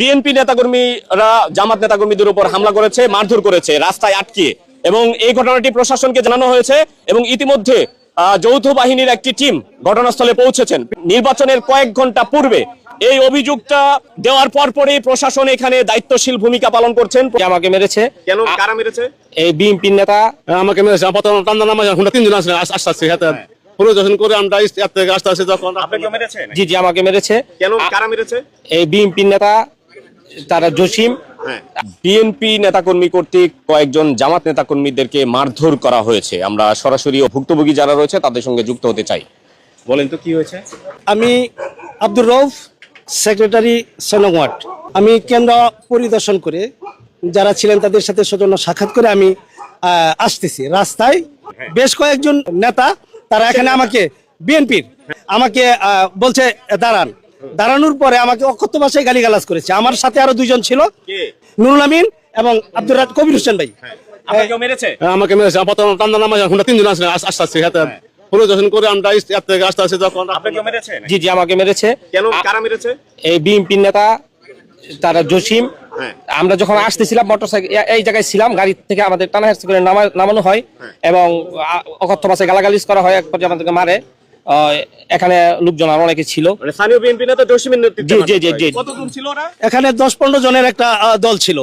BNP নেতাকর্মীরা জামাত নেতাকর্মীদের উপর হামলা করেছে মারধর করেছে রাস্তায় আটকিয়ে এবং এই ঘটনাটি প্রশাসনকে জানানো হয়েছে এবং ইতিমধ্যে যৌথ বাহিনীর একটি টিম ঘটনাস্থলে পৌঁছেছেন। নির্বাচনের কয়েক ঘণ্টা পূর্বে এই অভিযোগটা দেওয়ার পরপরই প্রশাসন এখানে দায়িত্বশীল ভূমিকা পালন করছেন। আমাকে মেরেছে? কেন? কারা মেরেছে? এই বিএনপি নেতা। আমাকে মেরেছে। যখন তিনজন আসলে আস- আসতে আসছে হাতে পরিদর্শন করে আমরা থেকে আসতে আসছে তখন আপনাকে মেরেছে জি জি আমাকে মেরেছে। কেন? কারা মেরেছে? এই বিএনপি নেতা তারা জসিম। বিএনপি নেতাকর্মী কর্তৃক কয়েকজন জামাত নেতাকর্মীদেরকে মারধর করা হয়েছে। আমরা সরাসরি ভুক্তভোগী যারা রয়েছে তাদের সঙ্গে যুক্ত হতে চাই। বলেন তো কি হয়েছে? আমি আব্দুর রৌফ সেক্রেটারি সনগওয়াট আমি কেন্দ্র পরিদর্শন করে যারা ছিলেন তাদের সাথে সৌজন্য সাক্ষাৎ করে আমি আসতেছি। রাস্তায় বেশ কয়েকজন নেতা তারা এখানে আমাকে বিএনপির আমাকে বলছে দাঁড়ান। দাঁড়ানোর পরে আমাকে অকথ্য ভাষায় গালিগালাজ করেছে। আমার সাথে আরও দুইজন ছিল নুরুল আমিন এবং আব্দুর রাজ কবির হোসেন ভাই। আমাকে মেরেছে। প্রথম টান্দা তিনজন আসলে আস- আসতে আসছে হাতে পরিদর্শন করে আমরা থেকে আসতে আসছে তখন জি জি আমাকে মেরেছে। কেন? কারা মেরেছে? এই বিএনপি নেতা তারা জসিম। হ্যাঁ। আমরা যখন আসতেছিলাম মোটরসাইকেল এই জায়গায় ছিলাম গাড়ি থেকে আমাদের টানা করে নামানো হয় এবং অকথ্য ভাষায় গালাগালিজ করা হয় এক পর্যায়ে আমাদেরকে মারে। এখানে লোকজন আর অনেকে ছিল। মানে এখানে দশ পনেরো জনের একটা দল ছিল।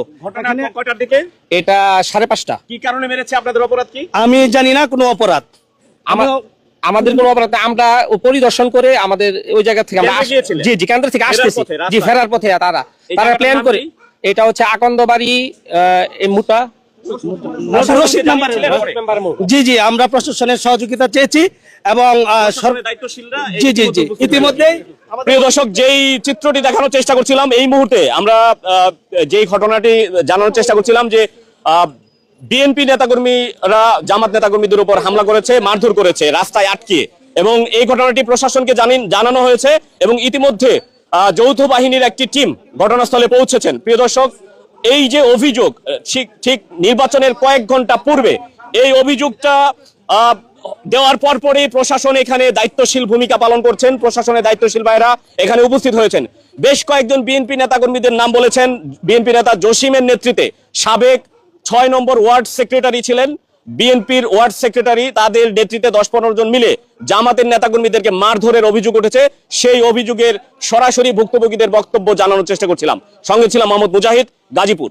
এটা সাড়ে পাঁচটা। কি কারণে মেরেছে? আপনাদের অপরাধ কি? আমি জানি না কোনো অপরাধ। আমার আমাদের কোনো অপরাধ আমরা পরিদর্শন করে আমাদের ওই জায়গা থেকে আমরা? জি জি কেন্দ্র থেকে আসতেছি। জি ফেরার পথে তারা। তারা প্ল্যান করে এটা হচ্ছে আকন্দবাড়ি মুটা রশিদ নাম্বার জি জি আমরা প্রশাসনের সহযোগিতা চেয়েছি এবং জি জি জি প্রিয় দর্শক যেই চিত্রটি দেখানোর চেষ্টা করছিলাম এই মুহূর্তে আমরা যেই ঘটনাটি জানানোর চেষ্টা করছিলাম যে বিএনপি নেতাকর্মীরা জামাত নেতাকর্মীদের উপর হামলা করেছে মারধর করেছে রাস্তায় আটকিয়ে। এবং এই ঘটনাটি প্রশাসনকে জানিন জানানো হয়েছে এবং ইতিমধ্যে আহ, যৌথ বাহিনীর একটি টিম ঘটনাস্থলে পৌঁছেছেন। প্রিয় দর্শক এই যে অভিযোগ ঠিক ঠিক নির্বাচনের কয়েক ঘণ্টা পূর্বে এই অভিযোগটা দেওয়ার পর পরে প্রশাসন এখানে দায়িত্বশীল ভূমিকা পালন করছেন। প্রশাসনের দায়িত্বশীল ভাইরা এখানে উপস্থিত হয়েছেন। বেশ কয়েকজন বিএনপি নেতাকর্মীদের নাম বলেছেন। বিএনপি নেতা জসিমের নেতৃত্বে সাবেক ছয় নম্বর ওয়ার্ড সেক্রেটারি ছিলেন। বিএনপির ওয়ার্ড সেক্রেটারি তাদের নেতৃত্বে দশ পনেরো জন মিলে জামাতের নেতাকর্মীদেরকে মারধরের অভিযোগ উঠেছে। সেই অভিযোগের সরাসরি ভুক্তভোগীদের বক্তব্য জানানোর চেষ্টা করছিলাম। সঙ্গে ছিলাম মোহাম্মদ মুজাহিদ, গাজীপুর।